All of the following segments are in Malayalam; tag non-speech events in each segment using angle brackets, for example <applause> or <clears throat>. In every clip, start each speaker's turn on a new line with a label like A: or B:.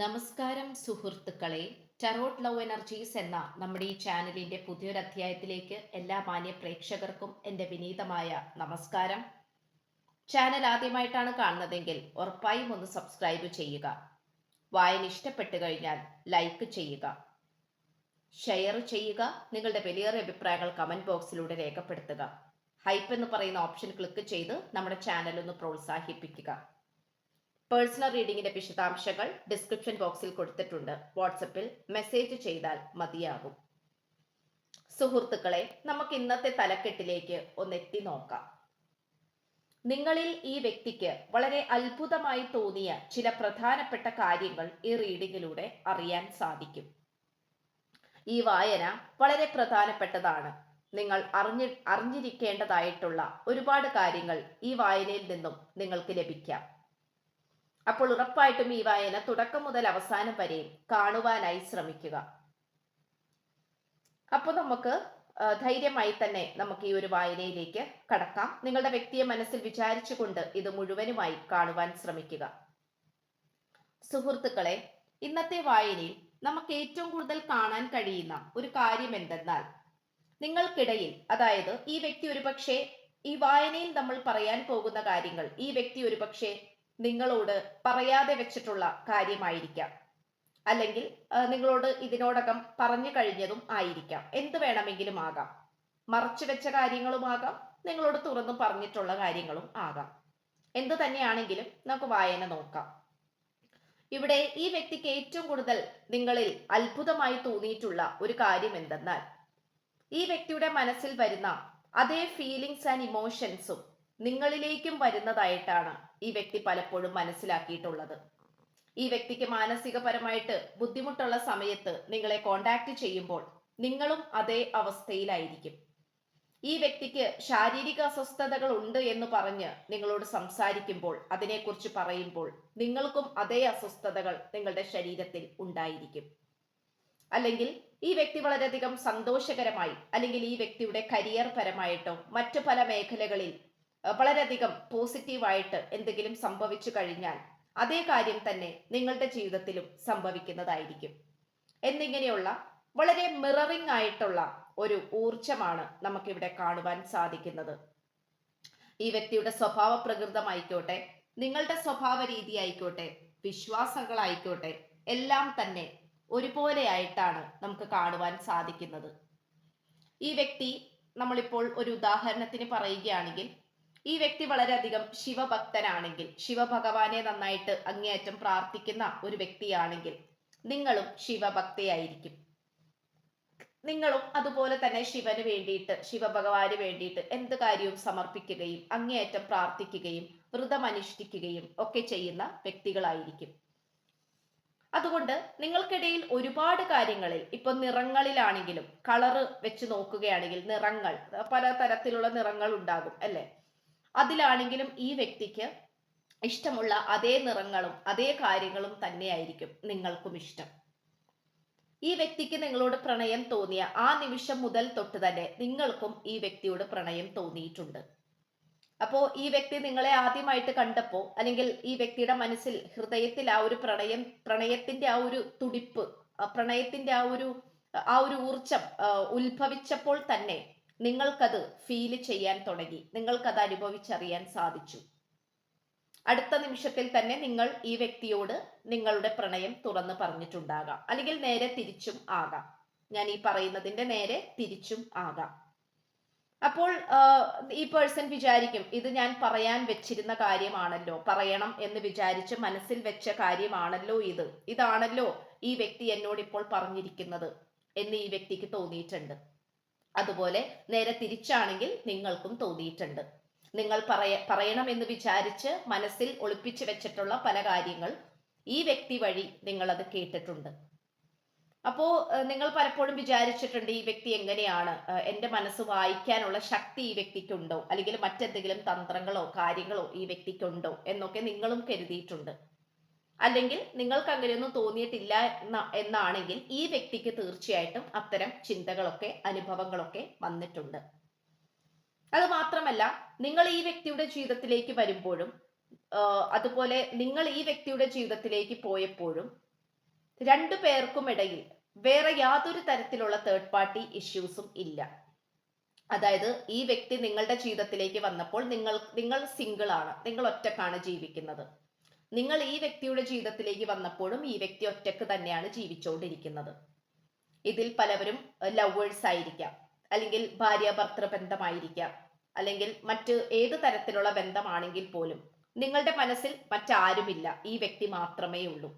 A: നമസ്കാരം സുഹൃത്തുക്കളെ. ടറോട്ട് ലവ് എനർജീസ് എന്ന നമ്മുടെ ഈ ചാനലിന്റെ പുതിയൊരു അധ്യായത്തിലേക്ക് എല്ലാ മാന്യ പ്രേക്ഷകർക്കും എന്റെ വിനീതമായ നമസ്കാരം. ചാനൽ ആദ്യമായിട്ടാണ് കാണുന്നതെങ്കിൽ ഉറപ്പായും ഒന്ന് സബ്സ്ക്രൈബ് ചെയ്യുക. വായന ഇഷ്ടപ്പെട്ടു കഴിഞ്ഞാൽ ലൈക്ക് ചെയ്യുക. ഷെയർ ചെയ്യുക. നിങ്ങളുടെ വലിയേറെ അഭിപ്രായങ്ങൾ കമന്റ് ബോക്സിലൂടെ രേഖപ്പെടുത്തുക. ഹൈപ്പ് എന്ന് പറയുന്ന ഓപ്ഷൻ ക്ലിക്ക് ചെയ്ത് നമ്മുടെ ചാനൽ ഒന്ന് പ്രോത്സാഹിപ്പിക്കുക. പേഴ്സണൽ റീഡിംഗിന്റെ വിശദാംശങ്ങൾ ഡിസ്ക്രിപ്ഷൻ ബോക്സിൽ കൊടുത്തിട്ടുണ്ട്. വാട്സപ്പിൽ മെസ്സേജ് ചെയ്താൽ മതിയാകും. സുഹൃത്തുക്കളെ നമുക്ക് ഇന്നത്തെ തലക്കെട്ടിലേക്ക് ഒന്ന് എത്തി നോക്കാം. നിങ്ങളിൽ ഈ വ്യക്തിക്ക് വളരെ അത്ഭുതമായി തോന്നിയ ചില പ്രധാനപ്പെട്ട കാര്യങ്ങൾ ഈ റീഡിങ്ങിലൂടെ അറിയാൻ സാധിക്കും. ഈ വായന വളരെ പ്രധാനപ്പെട്ടതാണ്. നിങ്ങൾ അറിഞ്ഞി അറിഞ്ഞിരിക്കേണ്ടതായിട്ടുള്ള ഒരുപാട് കാര്യങ്ങൾ ഈ വായനയിൽ നിന്നും നിങ്ങൾക്ക് ലഭിക്കാം. അപ്പോൾ ഉറപ്പായിട്ടും ഈ വായന തുടക്കം മുതൽ അവസാനം വരെയും കാണുവാനായി ശ്രമിക്കുക. അപ്പോൾ നമുക്ക് ധൈര്യമായി തന്നെ നമുക്ക് ഈ ഒരു വായനയിലേക്ക് കടക്കാം. നിങ്ങളുടെ വ്യക്തിയെ മനസ്സിൽ വിചാരിച്ചുകൊണ്ട് ഇത് മുഴുവനുമായി കാണുവാൻ ശ്രമിക്കുക. സുഹൃത്തുക്കളെ ഇന്നത്തെ വായനയിൽ നമുക്ക് ഏറ്റവും കൂടുതൽ കാണാൻ കഴിയുന്ന ഒരു കാര്യം എന്തെന്നാൽ നിങ്ങൾക്കിടയിൽ അതായത് ഈ വ്യക്തി ഒരുപക്ഷെ ഈ വായനയിൽ നമ്മൾ പറയാൻ പോകുന്ന കാര്യങ്ങൾ ഈ വ്യക്തി ഒരുപക്ഷെ നിങ്ങളോട് പറയാതെ വെച്ചിട്ടുള്ള കാര്യമായിരിക്കാം. അല്ലെങ്കിൽ നിങ്ങളോട് ഇതിനോടകം പറഞ്ഞു കഴിഞ്ഞതും ആയിരിക്കാം. എന്ത് വേണമെങ്കിലും ആകാം. മറച്ചു വെച്ച കാര്യങ്ങളുമാകാം നിങ്ങളോട് തുറന്നു പറഞ്ഞിട്ടുള്ള കാര്യങ്ങളും ആകാം. എന്ത് തന്നെയാണെങ്കിലും നമുക്ക് വായന നോക്കാം. ഇവിടെ ഈ വ്യക്തിക്ക് ഏറ്റവും കൂടുതൽ നിങ്ങളിൽ അത്ഭുതമായി തോന്നിയിട്ടുള്ള ഒരു കാര്യം എന്തെന്നാൽ ഈ വ്യക്തിയുടെ മനസ്സിൽ വരുന്ന അതേ ഫീലിങ്സ് ആൻഡ് ഇമോഷൻസും നിങ്ങളിലേക്കും വരുന്നതായിട്ടാണ് ഈ വ്യക്തി പലപ്പോഴും മനസ്സിലാക്കിയിട്ടുള്ളത്. ഈ വ്യക്തിക്ക് മാനസികപരമായിട്ട് ബുദ്ധിമുട്ടുള്ള സമയത്ത് നിങ്ങളെ കോണ്ടാക്ട് ചെയ്യുമ്പോൾ നിങ്ങളും അതേ അവസ്ഥയിലായിരിക്കും. ഈ വ്യക്തിക്ക് ശാരീരിക അസ്വസ്ഥതകൾ ഉണ്ട് എന്ന് പറഞ്ഞ് നിങ്ങളോട് സംസാരിക്കുമ്പോൾ അതിനെക്കുറിച്ച് പറയുമ്പോൾ നിങ്ങൾക്കും അതേ അസ്വസ്ഥതകൾ നിങ്ങളുടെ ശരീരത്തിൽ ഉണ്ടായിരിക്കും. അല്ലെങ്കിൽ ഈ വ്യക്തി വളരെയധികം സന്തോഷകരമായി അല്ലെങ്കിൽ ഈ വ്യക്തിയുടെ കരിയർ പരമായിട്ടോ മറ്റു പല മേഖലകളിൽ വളരെയധികം പോസിറ്റീവായിട്ട് എന്തെങ്കിലും സംഭവിച്ചു കഴിഞ്ഞാൽ അതേ കാര്യം തന്നെ നിങ്ങളുടെ ജീവിതത്തിലും സംഭവിക്കുന്നതായിരിക്കും. എന്നിങ്ങനെയുള്ള വളരെ മിററിംഗ് ആയിട്ടുള്ള ഒരു ഊർജമാണ് നമുക്കിവിടെ കാണുവാൻ സാധിക്കുന്നത്. ഈ വ്യക്തിയുടെ സ്വഭാവ പ്രകൃതമായിക്കോട്ടെ നിങ്ങളുടെ സ്വഭാവ രീതി ആയിക്കോട്ടെ വിശ്വാസങ്ങളായിക്കോട്ടെ എല്ലാം തന്നെ ഒരുപോലെയായിട്ടാണ് നമുക്ക് കാണുവാൻ സാധിക്കുന്നത്. ഈ വ്യക്തി നമ്മളിപ്പോൾ ഒരു ഉദാഹരണത്തിന് പറയുകയാണെങ്കിൽ ഈ വ്യക്തി വളരെയധികം ശിവഭക്തനാണെങ്കിൽ ശിവഭഗവാനെ നന്നായിട്ട് അങ്ങേയറ്റം പ്രാർത്ഥിക്കുന്ന ഒരു വ്യക്തിയാണെങ്കിൽ നിങ്ങളും ശിവഭക്തയായിരിക്കും. നിങ്ങളും അതുപോലെ തന്നെ ശിവന് വേണ്ടിയിട്ട് ശിവഭഗവാന് വേണ്ടിയിട്ട് എന്ത് കാര്യവും സമർപ്പിക്കുകയും അങ്ങേയറ്റം പ്രാർത്ഥിക്കുകയും വ്രതമനുഷ്ഠിക്കുകയും ഒക്കെ ചെയ്യുന്ന വ്യക്തികളായിരിക്കും. അതുകൊണ്ട് നിങ്ങൾക്കിടയിൽ ഒരുപാട് കാര്യങ്ങളിൽ ഇപ്പൊ നിറങ്ങളിലാണെങ്കിലും കളറ് വെച്ച് നോക്കുകയാണെങ്കിൽ നിറങ്ങൾ പല തരത്തിലുള്ള നിറങ്ങൾ ഉണ്ടാകും അല്ലെ? അതിലാണെങ്കിലും ഈ വ്യക്തിക്ക് ഇഷ്ടമുള്ള അതേ നിറങ്ങളും അതേ കാര്യങ്ങളും തന്നെയായിരിക്കും നിങ്ങൾക്കും ഇഷ്ടം. ഈ വ്യക്തിക്ക് നിങ്ങളോട് പ്രണയം തോന്നിയ ആ നിമിഷം മുതൽ തൊട്ട് തന്നെ നിങ്ങൾക്കും ഈ വ്യക്തിയോട് പ്രണയം തോന്നിയിട്ടുണ്ട്. അപ്പോ ഈ വ്യക്തി നിങ്ങളെ ആദ്യമായിട്ട് കണ്ടപ്പോ അല്ലെങ്കിൽ ഈ വ്യക്തിയുടെ മനസ്സിൽ ഹൃദയത്തിൽ ആ ഒരു പ്രണയം പ്രണയത്തിന്റെ ആ ഒരു തുടിപ്പ് പ്രണയത്തിന്റെ ആ ഒരു ആ ഒരു ഊർജം ഉത്ഭവിച്ചപ്പോൾ തന്നെ നിങ്ങൾക്കത് ഫീൽ ചെയ്യാൻ തുടങ്ങി. നിങ്ങൾക്കത് അനുഭവിച്ചറിയാൻ സാധിച്ചു. അടുത്ത നിമിഷത്തിൽ തന്നെ നിങ്ങൾ ഈ വ്യക്തിയോട് നിങ്ങളുടെ പ്രണയം തുറന്ന് പറഞ്ഞിട്ടുണ്ടാകാം. അല്ലെങ്കിൽ നേരെ തിരിച്ചും ആകാം. ഞാൻ ഈ പറയുന്നതിന്റെ നേരെ തിരിച്ചും ആകാം. അപ്പോൾ ഈ പേഴ്സൺ വിചാരിക്കും ഇത് ഞാൻ പറയാൻ വെച്ചിരുന്ന കാര്യമാണല്ലോ. പറയണം എന്ന് വിചാരിച്ച് മനസ്സിൽ വെച്ച കാര്യമാണല്ലോ ഇത്. ഇതാണല്ലോ ഈ വ്യക്തി എന്നോട് ഇപ്പോൾ പറഞ്ഞിരിക്കുന്നത് എന്ന് ഈ വ്യക്തിക്ക് തോന്നിയിട്ടുണ്ട്. അതുപോലെ നേരെ തിരിച്ചാണെങ്കിൽ നിങ്ങൾക്കും തോന്നിയിട്ടുണ്ട്. നിങ്ങൾ പറയ പറയണമെന്ന് വിചാരിച്ച് മനസ്സിൽ ഒളിപ്പിച്ചു വെച്ചിട്ടുള്ള പല കാര്യങ്ങൾ ഈ വ്യക്തി വഴി അത് കേട്ടിട്ടുണ്ട്. അപ്പോ നിങ്ങൾ പലപ്പോഴും വിചാരിച്ചിട്ടുണ്ട് ഈ വ്യക്തി എങ്ങനെയാണ്? എന്റെ മനസ്സ് വായിക്കാനുള്ള ശക്തി ഈ വ്യക്തിക്കുണ്ടോ? അല്ലെങ്കിൽ മറ്റെന്തെങ്കിലും തന്ത്രങ്ങളോ കാര്യങ്ങളോ ഈ വ്യക്തിക്കുണ്ടോ? എന്നൊക്കെ നിങ്ങളും കരുതിയിട്ടുണ്ട്. അല്ലെങ്കിൽ നിങ്ങൾക്ക് അങ്ങനെയൊന്നും തോന്നിയിട്ടില്ല എന്ന- എന്നാണെങ്കിൽ ഈ വ്യക്തിക്ക് തീർച്ചയായിട്ടും അത്തരം ചിന്തകളൊക്കെ അനുഭവങ്ങളൊക്കെ വന്നിട്ടുണ്ട്. അത് മാത്രമല്ല നിങ്ങൾ ഈ വ്യക്തിയുടെ ജീവിതത്തിലേക്ക് വരുമ്പോഴും അതുപോലെ നിങ്ങൾ ഈ വ്യക്തിയുടെ ജീവിതത്തിലേക്ക് പോയപ്പോഴും രണ്ടു പേർക്കും ഇടയിൽ വേറെ യാതൊരു തരത്തിലുള്ള തേർഡ് പാർട്ടി ഇഷ്യൂസും ഇല്ല. അതായത് ഈ വ്യക്തി നിങ്ങളുടെ ജീവിതത്തിലേക്ക് വന്നപ്പോൾ നിങ്ങൾ നിങ്ങൾ സിംഗിൾ ആണ് നിങ്ങൾ ഒറ്റക്കാണ് ജീവിക്കുന്നത്. നിങ്ങൾ ഈ വ്യക്തിയുടെ ജീവിതത്തിലേക്ക് വന്നപ്പോഴും ഈ വ്യക്തി ഒറ്റയ്ക്ക് തന്നെയാണ് ജീവിച്ചുകൊണ്ടിരിക്കുന്നത്. ഇതിൽ പലവരും ലവേഴ്സ് ആയിരിക്കാം. അല്ലെങ്കിൽ ഭാര്യ ഭർത്തൃ ബന്ധമായിരിക്കാം. അല്ലെങ്കിൽ മറ്റ് ഏത് തരത്തിലുള്ള ബന്ധമാണെങ്കിൽ പോലും നിങ്ങളുടെ മനസ്സിൽ മറ്റാരുമില്ല. ഈ വ്യക്തി മാത്രമേ ഉള്ളൂ.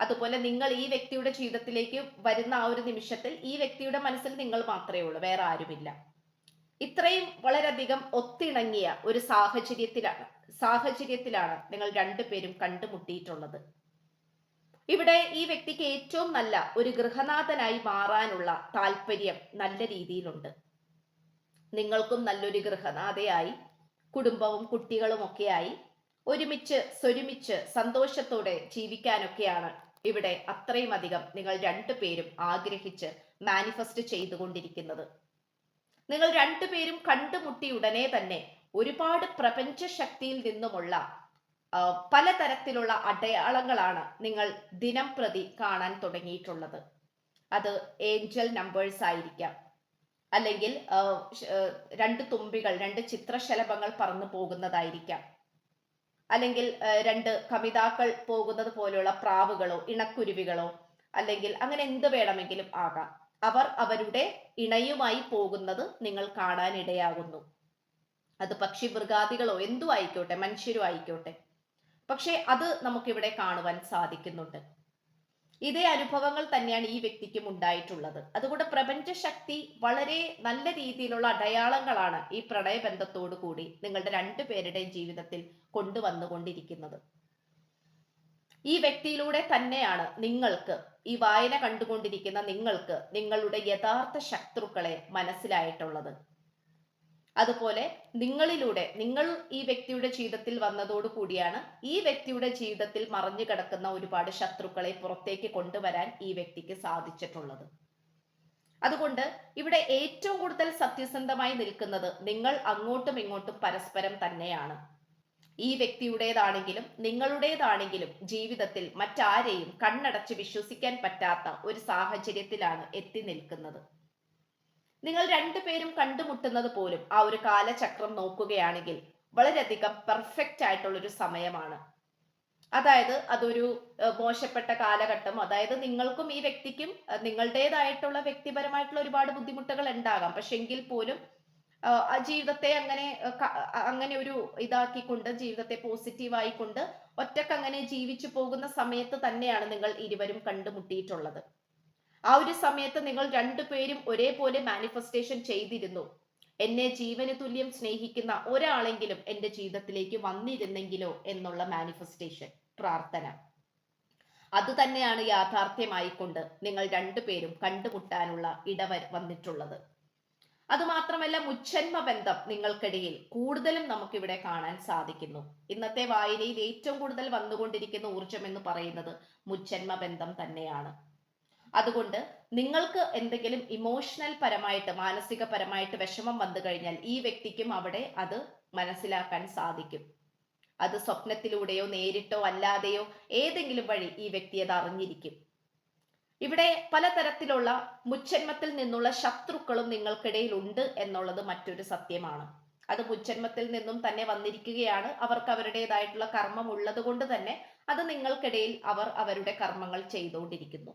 A: അതുപോലെ നിങ്ങൾ ഈ വ്യക്തിയുടെ ജീവിതത്തിലേക്ക് വരുന്ന ആ ഒരു നിമിഷത്തിൽ ഈ വ്യക്തിയുടെ മനസ്സിൽ നിങ്ങൾ മാത്രമേ ഉള്ളൂ. വേറെ ആരുമില്ല. ഇത്രയും വളരെയധികം ഒത്തിണങ്ങിയ ഒരു സാഹചര്യത്തിലാണ് സാഹചര്യത്തിലാണ് നിങ്ങൾ രണ്ടുപേരും കണ്ടുമുട്ടിയിട്ടുള്ളത്. ഇവിടെ ഈ വ്യക്തിക്ക് ഏറ്റവും നല്ല ഒരു ഗൃഹനാഥനായി മാറാനുള്ള താല്പര്യം നല്ല രീതിയിലുണ്ട്. നിങ്ങൾക്കും നല്ലൊരു ഗൃഹനാഥയായി കുടുംബവും കുട്ടികളും ഒക്കെയായി ഒരുമിച്ച് സ്വരുമിച്ച് സന്തോഷത്തോടെ ജീവിക്കാനൊക്കെയാണ് ഇവിടെ അത്രയും അധികം നിങ്ങൾ രണ്ടുപേരും ആഗ്രഹിച്ച് മാനിഫെസ്റ്റ് ചെയ്തുകൊണ്ടിരിക്കുന്നത്. നിങ്ങൾ രണ്ടുപേരും കണ്ടുമുട്ടി ഉടനെ തന്നെ ഒരുപാട് പ്രപഞ്ച ശക്തിയിൽ നിന്നുമുള്ള പലതരത്തിലുള്ള അടയാളങ്ങളാണ് നിങ്ങൾ ദിനം പ്രതി കാണാൻ തുടങ്ങിയിട്ടുള്ളത്. അത് ഏഞ്ചൽ നമ്പേഴ്സ് ആയിരിക്കാം. അല്ലെങ്കിൽ രണ്ട് തുമ്പികൾ രണ്ട് ചിത്രശലഭങ്ങൾ പറന്നു പോകുന്നതായിരിക്കാം. അല്ലെങ്കിൽ രണ്ട് കവിതാക്കൾ പോകുന്നത് പോലെയുള്ള പ്രാവുകളോ ഇണക്കുരുവികളോ അല്ലെങ്കിൽ അങ്ങനെ എന്ത് വേണമെങ്കിലും ആകാം. അവർ അവരുടെ ഇണയുമായി പോകുന്നത് നിങ്ങൾ കാണാനിടയാകുന്നു. അത് പക്ഷി മൃഗാദികളോ എന്തു ആയിക്കോട്ടെ മനുഷ്യരും ആയിക്കോട്ടെ. പക്ഷേ അത് നമുക്കിവിടെ കാണുവാൻ സാധിക്കുന്നുണ്ട്. ഇതേ അനുഭവങ്ങൾ തന്നെയാണ് ഈ വ്യക്തിക്കും ഉണ്ടായിട്ടുള്ളത്. അതുകൊണ്ട് പ്രപഞ്ച ശക്തി വളരെ നല്ല രീതിയിലുള്ള അടയാളങ്ങളാണ് ഈ പ്രണയബന്ധത്തോടു കൂടി നിങ്ങളുടെ രണ്ടു പേരുടെയും ജീവിതത്തിൽ കൊണ്ടുവന്നുകൊണ്ടിരിക്കുന്നത്. ഈ വ്യക്തിയിലൂടെ തന്നെയാണ് നിങ്ങൾക്ക് ഈ വായന കണ്ടുകൊണ്ടിരിക്കുന്ന നിങ്ങൾക്ക് നിങ്ങളുടെ യഥാർത്ഥ ശത്രുക്കളെ മനസ്സിലായിട്ടുള്ളത്. അതുപോലെ നിങ്ങളിലൂടെ നിങ്ങൾ ഈ വ്യക്തിയുടെ ജീവിതത്തിൽ വന്നതോടുകൂടിയാണ് ഈ വ്യക്തിയുടെ ജീവിതത്തിൽ മറഞ്ഞു കിടക്കുന്ന ഒരുപാട് ശത്രുക്കളെ പുറത്തേക്ക് കൊണ്ടുവരാൻ ഈ വ്യക്തിക്ക് സാധിച്ചിട്ടുള്ളത്. അതുകൊണ്ട് ഇവിടെ ഏറ്റവും കൂടുതൽ സത്യസന്ധമായി നിൽക്കുന്നത് നിങ്ങൾ അങ്ങോട്ടും ഇങ്ങോട്ടും പരസ്പരം തന്നെയാണ്. ഈ വ്യക്തിയുടേതാണെങ്കിലും നിങ്ങളുടേതാണെങ്കിലും ജീവിതത്തിൽ മറ്റാരെയും കണ്ണടച്ച് വിശ്വസിക്കാൻ പറ്റാത്ത ഒരു സാഹചര്യത്തിലാണ് എത്തി നിൽക്കുന്നത്. നിങ്ങൾ രണ്ടുപേരും കണ്ടുമുട്ടുന്നത് പോലും ആ ഒരു കാലചക്രം നോക്കുകയാണെങ്കിൽ വളരെയധികം പെർഫെക്റ്റ് ആയിട്ടുള്ള ഒരു സമയമാണ്. അതായത് അതൊരു മോശപ്പെട്ട കാലഘട്ടം. അതായത് നിങ്ങൾക്കും ഈ വ്യക്തിക്കും നിങ്ങളുടേതായിട്ടുള്ള വ്യക്തിപരമായിട്ടുള്ള ഒരുപാട് ബുദ്ധിമുട്ടുകൾ ഉണ്ടാകാം. പക്ഷെ എങ്കിൽ പോലും ജീവിതത്തെ അങ്ങനെ അങ്ങനെ ഒരു ഇതാക്കിക്കൊണ്ട് ജീവിതത്തെ പോസിറ്റീവ് കൊണ്ട് ഒറ്റയ്ക്ക് അങ്ങനെ ജീവിച്ചു പോകുന്ന സമയത്ത് തന്നെയാണ് നിങ്ങൾ ഇരുവരും കണ്ടുമുട്ടിയിട്ടുള്ളത്. ആ ഒരു സമയത്ത് നിങ്ങൾ രണ്ടുപേരും ഒരേപോലെ മാനിഫെസ്റ്റേഷൻ ചെയ്തിരുന്നു. എന്നെ ജീവന് തുല്യം സ്നേഹിക്കുന്ന ഒരാളെങ്കിലും എന്റെ ജീവിതത്തിലേക്ക് വന്നിരുന്നെങ്കിലോ എന്നുള്ള മാനിഫെസ്റ്റേഷൻ പ്രാർത്ഥന. അത് തന്നെയാണ് യാഥാർത്ഥ്യമായിക്കൊണ്ട് നിങ്ങൾ രണ്ടുപേരും കണ്ടുമുട്ടാനുള്ള ഇടവ വന്നിട്ടുള്ളത്. അതുമാത്രമല്ല മുച്ഛന്മ ബന്ധം നിങ്ങൾക്കിടയിൽ കൂടുതലും നമുക്കിവിടെ കാണാൻ സാധിക്കുന്നു. ഇന്നത്തെ വായനയിൽ ഏറ്റവും കൂടുതൽ വന്നുകൊണ്ടിരിക്കുന്ന ഊർജം എന്ന് പറയുന്നത് മുച്ഛന്മ ബന്ധം തന്നെയാണ്. അതുകൊണ്ട് നിങ്ങൾക്ക് എന്തെങ്കിലും ഇമോഷണൽ പരമായിട്ട് മാനസിക പരമായിട്ട് വിഷമം വന്നു കഴിഞ്ഞാൽ ഈ വ്യക്തിക്കും അവിടെ അത് മനസ്സിലാക്കാൻ സാധിക്കും. അത് സ്വപ്നത്തിലൂടെയോ നേരിട്ടോ അല്ലാതെയോ ഏതെങ്കിലും വഴി ഈ വ്യക്തി അത് അറിഞ്ഞിരിക്കും. ഇവിടെ പലതരത്തിലുള്ള മുച്ചന്മത്തിൽ നിന്നുള്ള ശത്രുക്കളും നിങ്ങൾക്കിടയിൽ ഉണ്ട് എന്നുള്ളത് മറ്റൊരു സത്യമാണ്. അത് മുച്ചന്മത്തിൽ നിന്നും തന്നെ വന്നിരിക്കുകയാണ്. അവർക്ക് അവരുടേതായിട്ടുള്ള കർമ്മം ഉള്ളത് കൊണ്ട് തന്നെ അത് നിങ്ങൾക്കിടയിൽ അവർ അവരുടെ കർമ്മങ്ങൾ ചെയ്തുകൊണ്ടിരിക്കുന്നു.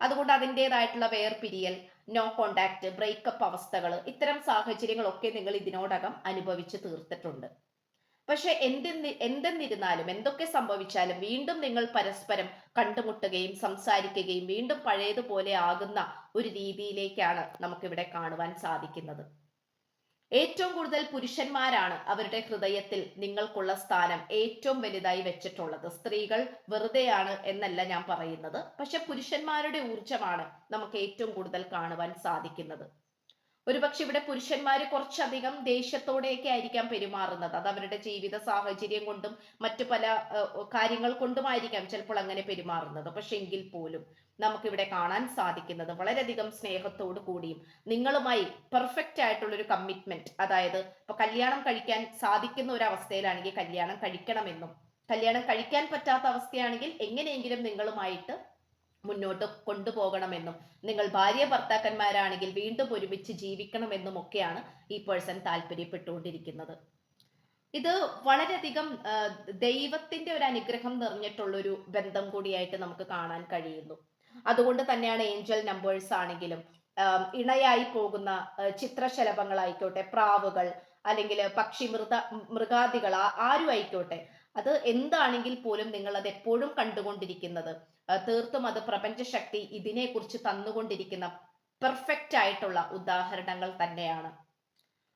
A: അതുകൊണ്ട് അതിന്റെതായിട്ടുള്ള വേർപിരിയൽ നോ കോണ്ടാക്ട് ബ്രേക്കപ്പ് അവസ്ഥകൾ ഇത്തരം സാഹചര്യങ്ങളൊക്കെ നിങ്ങൾ ഇതിനോടകം അനുഭവിച്ച് തീർത്തിട്ടുണ്ട്. പക്ഷെ എന്തെന്നി എന്തെന്നിരുന്നാലും എന്തൊക്കെ സംഭവിച്ചാലും വീണ്ടും നിങ്ങൾ പരസ്പരം കണ്ടുമുട്ടുകയും സംസാരിക്കുകയും വീണ്ടും പഴയതുപോലെ ആകുന്ന ഒരു രീതിയിലേക്കാണ് നമുക്കിവിടെ കാണുവാൻ സാധിക്കുന്നത്. ഏറ്റവും കൂടുതൽ പുരുഷന്മാരാണ് അവരുടെ ഹൃദയത്തിൽ നിങ്ങൾക്കുള്ള സ്ഥാനം ഏറ്റവും വലുതായി വെച്ചിട്ടുള്ളത്. സ്ത്രീകൾ വെറുതെയാണ് എന്നല്ല ഞാൻ പറയുന്നത്. പക്ഷെ പുരുഷന്മാരുടെ ഊർജമാണ് നമുക്ക് ഏറ്റവും കൂടുതൽ കാണുവാൻ സാധിക്കുന്നത്. ഒരുപക്ഷെ ഇവിടെ പുരുഷന്മാർ കുറച്ചധികം ദേഷ്യത്തോടെയൊക്കെ ആയിരിക്കാം പെരുമാറുന്നത്. അത് അവരുടെ ജീവിത സാഹചര്യം കൊണ്ടും മറ്റു പല കാര്യങ്ങൾ കൊണ്ടുമായിരിക്കാം ചിലപ്പോൾ അങ്ങനെ പെരുമാറുന്നത്. പക്ഷെ എങ്കിൽ പോലും നമുക്കിവിടെ കാണാൻ സാധിക്കുന്നത് വളരെയധികം സ്നേഹത്തോടു കൂടിയും നിങ്ങളുമായി പെർഫെക്റ്റ് ആയിട്ടുള്ള ഒരു കമ്മിറ്റ്മെന്റ് അതായത് ഇപ്പൊ കല്യാണം കഴിക്കാൻ സാധിക്കുന്ന ഒരു അവസ്ഥയിലാണെങ്കിൽ കല്യാണം കഴിക്കണമെന്നും കല്യാണം കഴിക്കാൻ പറ്റാത്ത അവസ്ഥയാണെങ്കിൽ എങ്ങനെയെങ്കിലും നിങ്ങളുമായിട്ട് മുന്നോട്ട് കൊണ്ടുപോകണമെന്നും നിങ്ങൾ ഭാര്യ ഭർത്താക്കന്മാരാണെങ്കിൽ വീണ്ടും ഒരുമിച്ച് ജീവിക്കണമെന്നും ഒക്കെയാണ് ഈ പേഴ്സൺ താല്പര്യപ്പെട്ടുകൊണ്ടിരിക്കുന്നത്. ഇത് വളരെയധികം ദൈവത്തിന്റെ ഒരു അനുഗ്രഹം നിറഞ്ഞിട്ടുള്ളൊരു ബന്ധം കൂടിയായിട്ട് നമുക്ക് കാണാൻ കഴിയുന്നു. അതുകൊണ്ട് തന്നെയാണ് ഏഞ്ചൽ നമ്പേഴ്സ് ആണെങ്കിലും ഇണയായി പോകുന്ന ചിത്രശലഭങ്ങളായിക്കോട്ടെ പ്രാവുകൾ അല്ലെങ്കിൽ പക്ഷി മൃത മൃഗാദികൾ ആരും ആയിക്കോട്ടെ അത് എന്താണെങ്കിൽ പോലും നിങ്ങൾ അത് എപ്പോഴും കണ്ടുകൊണ്ടിരിക്കുന്നത്. തീർത്തും അത് പ്രപഞ്ചശക്തി ഇതിനെക്കുറിച്ച് തന്നുകൊണ്ടിരിക്കുന്ന പെർഫെക്റ്റ് ആയിട്ടുള്ള ഉദാഹരണങ്ങൾ തന്നെയാണ്.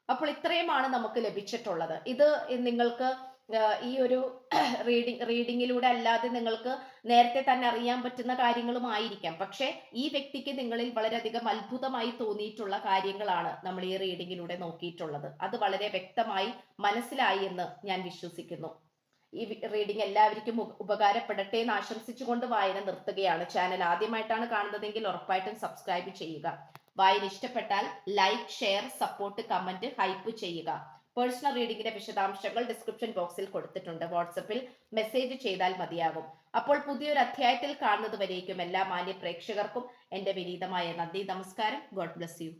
A: അപ്പോൾ ഇത്രയുമാണ് നമുക്ക് ലഭിച്ചിട്ടുള്ളത്. ഇത് നിങ്ങൾക്ക് ഈ ഒരു <clears throat> റീഡിംഗ് റീഡിങ്ങിലൂടെ അല്ലാതെ നിങ്ങൾക്ക് നേരത്തെ തന്നെ അറിയാൻ പറ്റുന്ന കാര്യങ്ങളുമായിരിക്കാം പക്ഷേ ഈ വ്യക്തിക്ക് നിങ്ങളിൽ വളരെയധികം അത്ഭുതമായി തോന്നിയിട്ടുള്ള കാര്യങ്ങളാണ് നമ്മൾ ഈ റീഡിങ്ങിലൂടെ നോക്കിയിട്ടുള്ളത്. അത് വളരെ വ്യക്തമായി മനസ്സിലായി എന്ന് ഞാൻ വിശ്വസിക്കുന്നു. ഈ റീഡിംഗ് എല്ലാവർക്കും ഉപകാരപ്പെടട്ടെ എന്ന് ആശംസിച്ചുകൊണ്ട് വായന നിർത്തുകയാണ്. ചാനൽ ആദ്യമായിട്ടാണ് കാണുന്നതെങ്കിൽ ഉറപ്പായിട്ടും സബ്സ്ക്രൈബ് ചെയ്യുക. വായന ഇഷ്ടപ്പെട്ടാൽ like share support comment hype ചെയ്യുക. പേഴ്സണൽ റീഡിംഗിന്റെ വിശദാംശങ്ങൾ ഡിസ്ക്രിപ്ഷൻ ബോക്സിൽ കൊടുത്തിട്ടുണ്ട്. വാട്സപ്പിൽ മെസ്സേജ് ചെയ്താൽ മതിയാകും. അപ്പോൾ പുതിയൊരു അധ്യായത്തിൽ കാണുന്നത് വരേക്കും എല്ലാ മാന്യ പ്രേക്ഷകർക്കും എന്റെ വിനീതമായ നന്ദി നമസ്കാരം. God bless you